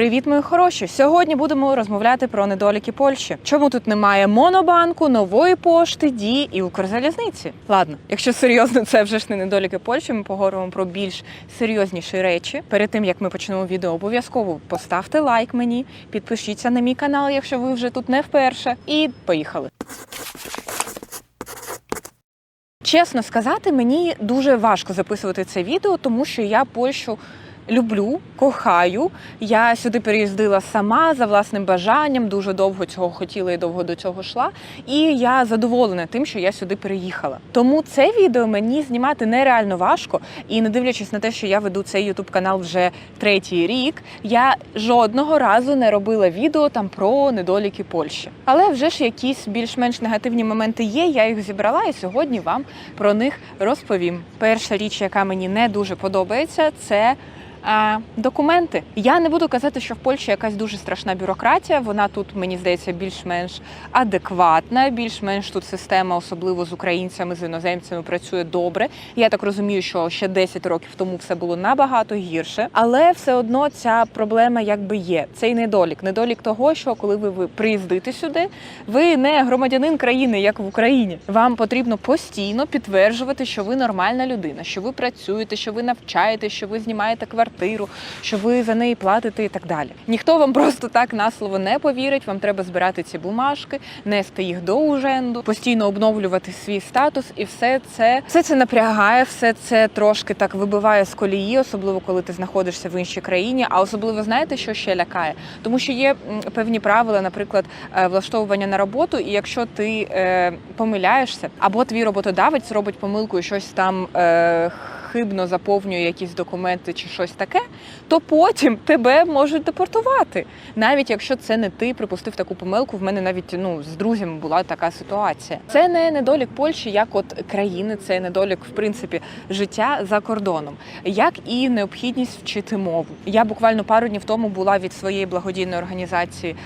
Привіт, мої хороші! Сьогодні будемо розмовляти про недоліки Польщі. Чому тут немає монобанку, нової пошти, дії і Укрзалізниці? Ладно, якщо серйозно, це вже ж не недоліки Польщі. Ми поговоримо про більш серйозніші речі. Перед тим як ми почнемо відео, обов'язково поставте лайк мені, підпишіться на мій канал, якщо ви вже тут не вперше. І поїхали. Чесно сказати, мені дуже важко записувати це відео, тому що я Польщу люблю, кохаю. Я сюди переїздила сама за власним бажанням, дуже довго цього хотіла і довго до цього йшла. І я задоволена тим, що я сюди переїхала. Тому це відео мені знімати нереально важко. І не дивлячись на те, що я веду цей ютуб канал вже третій рік, я жодного разу не робила відео там про недоліки Польщі. Але вже ж якісь більш-менш негативні моменти є. Я їх зібрала і сьогодні вам про них розповім. Перша річ, яка мені не дуже подобається, це. А, документи. Я не буду казати, що в Польщі якась дуже страшна бюрократія. Вона тут, мені здається, більш-менш адекватна, більш-менш тут система, особливо з українцями, з іноземцями, працює добре. Я так розумію, що ще 10 років тому все було набагато гірше, але все одно ця проблема якби є. Цей недолік. Недолік того, що коли ви, приїздите сюди, ви не громадянин країни, як в Україні. Вам потрібно постійно підтверджувати, що ви нормальна людина, що ви працюєте, що ви навчаєте, що ви знімаєте квартиру, що ви за неї платите і так далі. Ніхто вам просто так на слово не повірить. Вам треба збирати ці бумажки, нести їх до уженду, постійно обновлювати свій статус, і все це все це напрягає, все це трошки так вибиває з колії, особливо коли ти знаходишся в іншій країні. А особливо знаєте, що ще лякає, тому що є певні правила, наприклад, е, влаштовування на роботу, і якщо ти е, помиляєшся, або твій роботодавець робить помилку і щось там. Е, Хибно заповнює якісь документи чи щось таке, то потім тебе можуть депортувати. Навіть якщо це не ти припустив таку помилку, в мене навіть ну з друзями була така ситуація. Це не недолік Польщі, як от країни, це недолік в принципі життя за кордоном, як і необхідність вчити мову. Я буквально пару днів тому була від своєї благодійної організації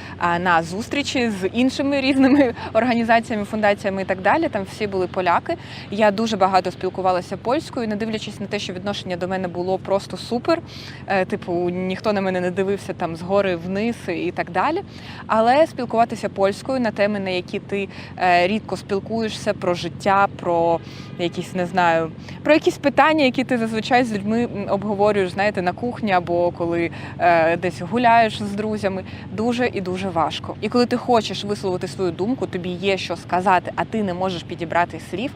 на зустрічі з іншими різними організаціями, фундаціями і так далі. Там всі були поляки. Я дуже багато спілкувалася польською, не дивлячись на те, що відношення до мене було просто супер. Е, Типу, ніхто на мене не дивився там згори вниз і так далі. Але спілкуватися польською на теми, на які ти е, рідко спілкуєшся, про життя, про якісь не знаю, про якісь питання, які ти зазвичай з людьми обговорюєш, знаєте, на кухні або коли е, десь гуляєш з друзями, дуже і дуже важко. І коли ти хочеш висловити свою думку, тобі є що сказати, а ти не можеш підібрати слів.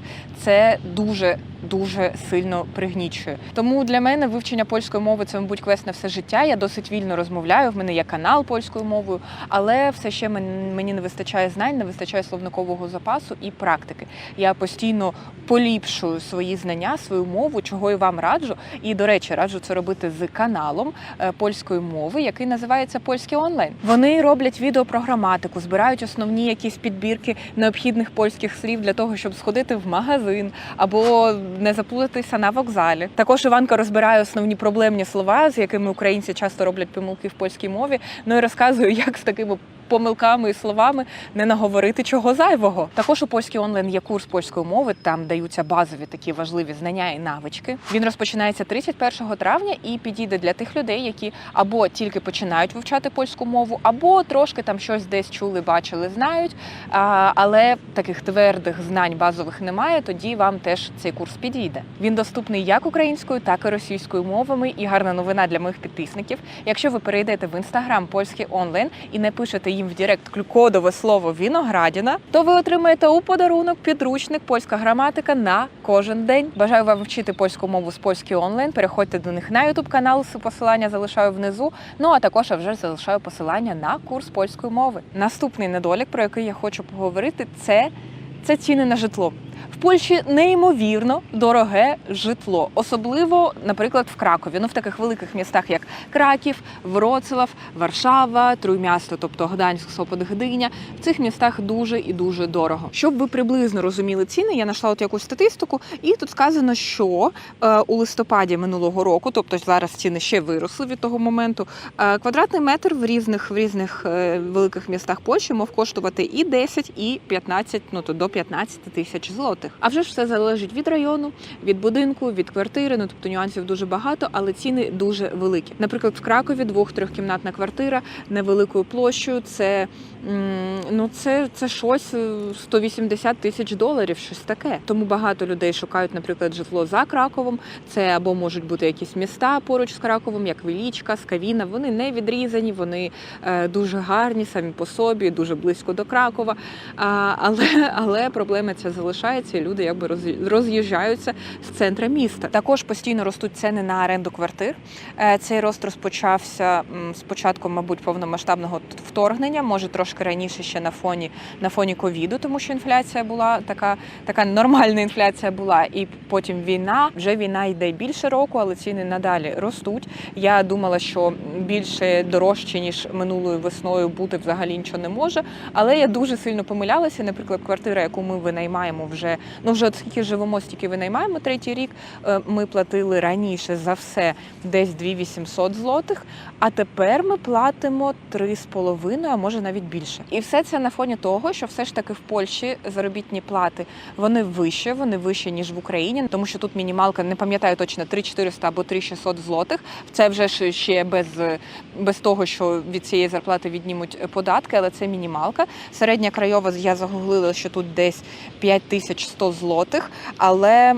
Це дуже дуже сильно пригнічує. Тому для мене вивчення польської мови це, мабуть, квест на все життя. Я досить вільно розмовляю. В мене є канал польською мовою, але все ще мені не вистачає знань, не вистачає словникового запасу і практики. Я постійно поліпшую свої знання, свою мову, чого і вам раджу. І до речі, раджу це робити з каналом е, польської мови, який називається Польський онлайн. Вони роблять відео про збирають основні якісь підбірки необхідних польських слів для того, щоб сходити в магазин або не заплутатися на вокзалі. Також Іванка розбирає основні проблемні слова, з якими українці часто роблять помилки в польській мові. Ну і розказує, як з такими помилками і словами не наговорити чого зайвого. Також у польській онлайн є курс польської мови. Там даються базові такі важливі знання і навички. Він розпочинається 31 травня і підійде для тих людей, які або тільки починають вивчати польську мову, або трошки там щось десь чули, бачили, знають. Але таких твердих знань базових немає. Тоді вам теж цей курс підійде. Він доступний як українською, так і російською мовами. І гарна новина для моїх підписників. Якщо ви перейдете в інстаграм польський онлайн і не пишете їм в Директ кодове слово Віноградіна, то ви отримаєте у подарунок підручник польська граматика на кожен день. Бажаю вам вчити польську мову з польські онлайн. Переходьте до них на Ютуб канал. Посилання залишаю внизу. Ну а також я вже залишаю посилання на курс польської мови. Наступний недолік, про який я хочу поговорити, це, це ціни на житло. В Польщі неймовірно дороге житло, особливо, наприклад, в Кракові. Ну в таких великих містах, як Краків, Вроцлав, Варшава, Труймісто, тобто Гданськ, Сопот, Гдиня. В цих містах дуже і дуже дорого. Щоб ви приблизно розуміли ціни, я знайшла от якусь статистику, і тут сказано, що е, у листопаді минулого року, тобто зараз ціни ще виросли від того моменту. Е, квадратний метр в різних в різних е, великих містах Польщі мав коштувати і 10, і 15, ну то до 15 тисяч злотих. Злотих. А вже ж все залежить від району, від будинку, від квартири. Ну тобто нюансів дуже багато, але ціни дуже великі. Наприклад, в Кракові двох-трьохкімнатна квартира невеликою площею. Це ну це, це щось е, 180 тисяч доларів, щось таке. Тому багато людей шукають, наприклад, житло за Краковом. Це або можуть бути якісь міста поруч з Краковом, як Велічка, Скавіна. Вони не відрізані, вони е, дуже гарні самі по собі, дуже близько до Кракова. Але, але проблема ця залишається, і люди якби роз'їжджаються з центра міста. Також постійно ростуть ціни на оренду квартир. Е, Цей рост розпочався з початком, мабуть, повномасштабного вторгнення, може трошки раніше ще на фоні на фоні ковіду, тому що інфляція була така, така нормальна інфляція була, і потім війна. Вже війна йде більше року, але ціни надалі ростуть. Я думала, що більше дорожче ніж минулою весною бути взагалі нічого не може. Але я дуже сильно помилялася. Наприклад, квартира, яку ми винаймаємо вже ну вже от скільки живемо, стільки винаймаємо третій рік. е, Ми платили раніше за все десь 2800 злотих, а тепер ми платимо 3,5, а може навіть більше. І все це на фоні того, що все ж таки в Польщі заробітні плати вони вище, вони вищі ніж в Україні, тому що тут мінімалка, не пам'ятаю точно 3400 або 3600 злотих. Це вже ж ще без, без того, що від цієї зарплати віднімуть податки, але це мінімалка. Середня крайова я загуглила, що тут десь 5100 злотих, але,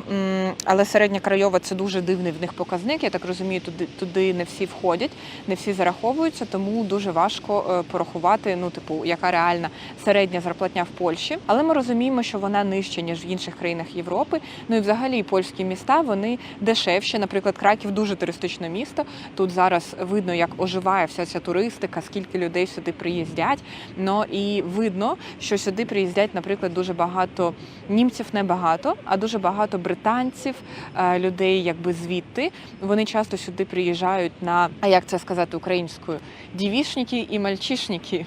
але середня крайова це дуже дивний в них показник. Я так розумію, туди, туди не всі входять, не всі зараховуються, тому дуже важко е, порахувати, ну, типу, яка реальна середня зарплатня в Польщі. Але ми розуміємо, що вона нижча, ніж в інших країнах Європи. Ну і взагалі польські міста вони дешевші. Наприклад, Краків дуже туристичне місто. Тут зараз видно, як оживає вся ця туристика, скільки людей сюди приїздять. Ну і видно, що сюди приїздять, наприклад, дуже багато німців, не багато, а дуже багато британців, е, людей, якби звідти. Вони часто сюди приїжджають на а як це сказати українською? Дівішники і мальчишники.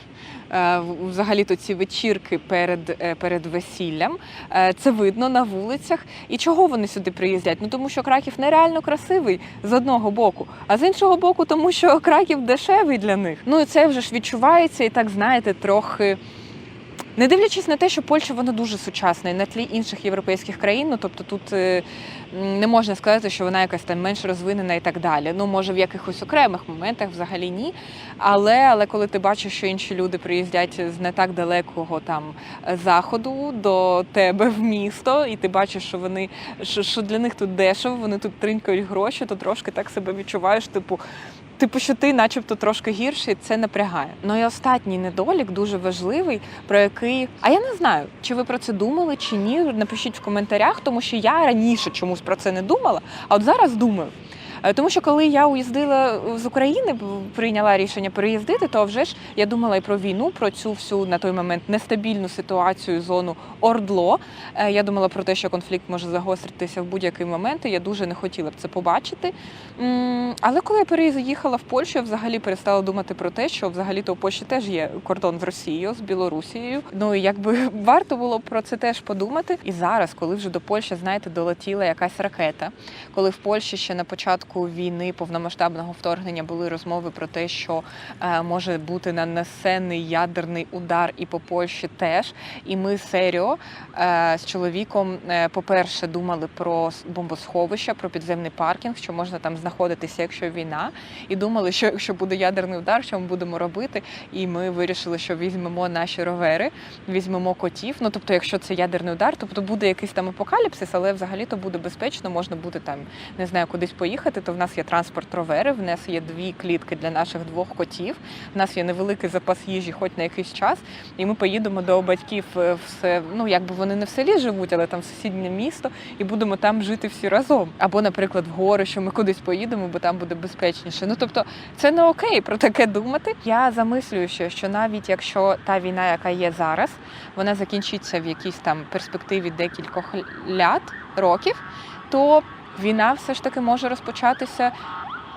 Е, Взагалі-то ці вечірки перед, е, перед весіллям. Е, Це видно на вулицях. І чого вони сюди приїздять? Ну тому що Краків нереально красивий з одного боку, а з іншого боку, тому що Краків дешевий для них. Ну і це вже ж відчувається, і так знаєте, трохи. Не дивлячись на те, що Польща вона дуже сучасна і на тлі інших європейських країн, ну тобто тут е, не можна сказати, що вона якась там менш розвинена і так далі. Ну може в якихось окремих моментах взагалі ні. Але, але коли ти бачиш, що інші люди приїздять з не так далекого там заходу до тебе в місто, і ти бачиш, що вони що, що для них тут дешево, вони тут тринькають гроші, то трошки так себе відчуваєш, типу. Типу, що ти, начебто, трошки гірший, це напрягає. Ну і останній недолік дуже важливий, про який. А я не знаю, чи ви про це думали, чи ні. Напишіть в коментарях, тому що я раніше чомусь про це не думала, а от зараз думаю. Е, Тому що коли я уїздила з України, прийняла рішення переїздити, то вже ж я думала і про війну, про цю всю на той момент нестабільну ситуацію, зону Ордло. Е, Я думала про те, що конфлікт може загостритися в будь-який момент. і Я дуже не хотіла б це побачити. Але коли я переїхала в Польщу, я взагалі перестала думати про те, що взагалі-то у Польщі теж є кордон з Росією, з Білорусією. Ну і якби варто було про це теж подумати. І зараз, коли вже до Польщі, знаєте, долетіла якась ракета, коли в Польщі ще на початку війни повномасштабного вторгнення були розмови про те, що е, може бути нанесений ядерний удар і по Польщі теж. І ми серіо е, з чоловіком, е, по-перше, думали про бомбосховища, про підземний паркінг, що можна там знаходитися, якщо війна. І думали, що якщо буде ядерний удар, що ми будемо робити. І ми вирішили, що візьмемо наші ровери, візьмемо котів. Ну тобто, якщо це ядерний удар, тобто буде якийсь там апокаліпсис, але взагалі то буде безпечно, можна буде там не знаю, кудись поїхати, то в нас є транспорт ровери, в нас є дві клітки для наших двох котів. В нас є невеликий запас їжі, хоч на якийсь час, і ми поїдемо до батьків е, все. Ну якби вони не в селі живуть, але там в сусіднє місто, і будемо там жити всі разом. Або, наприклад, в гори, що ми кудись поїдемо, бо там буде безпечніше. Ну тобто, це не окей про таке думати. Я замислюю, ще, що навіть якщо та війна, яка є зараз, вона закінчиться в якійсь там перспективі декількох лят років, то війна все ж таки може розпочатися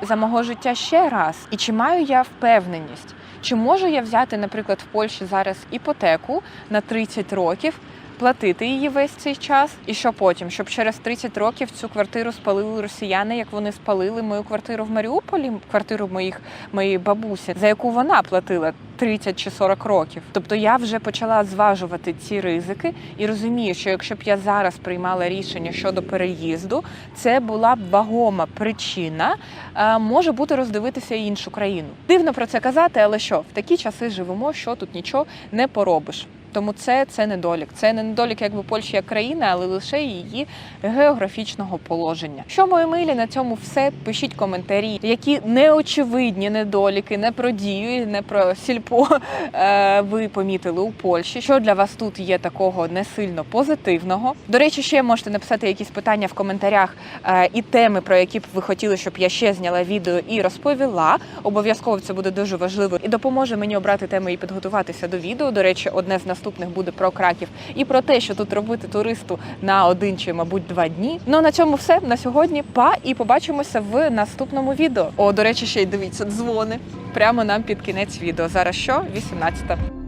за мого життя ще раз. І чи маю я впевненість? Чи можу я взяти, наприклад, в Польщі зараз іпотеку на 30 років, платити її весь цей час, і що потім? Щоб через 30 років цю квартиру спалили росіяни, як вони спалили мою квартиру в Маріуполі, квартиру моїх моєї бабусі, за яку вона платила 30 чи 40 років. Тобто я вже почала зважувати ці ризики і розумію, що якщо б я зараз приймала рішення щодо переїзду, це була б вагома причина, е, може бути роздивитися іншу країну. Дивно про це казати, але що в такі часи живемо, що тут нічого не поробиш. Тому це, це недолік. Це не недолік якби Польщі як країни, але лише її географічного положення. Що мої милі на цьому все? Пишіть коментарі, які неочевидні недоліки, не про дію, не про сільпо е, ви помітили у Польщі. Що для вас тут є такого не сильно позитивного? До речі, ще можете написати якісь питання в коментарях е, і теми, про які б ви хотіли, щоб я ще зняла відео і розповіла. Обов'язково це буде дуже важливо і допоможе мені обрати теми і підготуватися до відео. До речі, одне з наступних буде про Краків і про те, що тут робити туристу на один чи, мабуть, два дні. Ну а на цьому все на сьогодні. Па і побачимося в наступному відео. О, до речі, ще й дивіться, дзвони прямо нам під кінець відео. Зараз що? 18.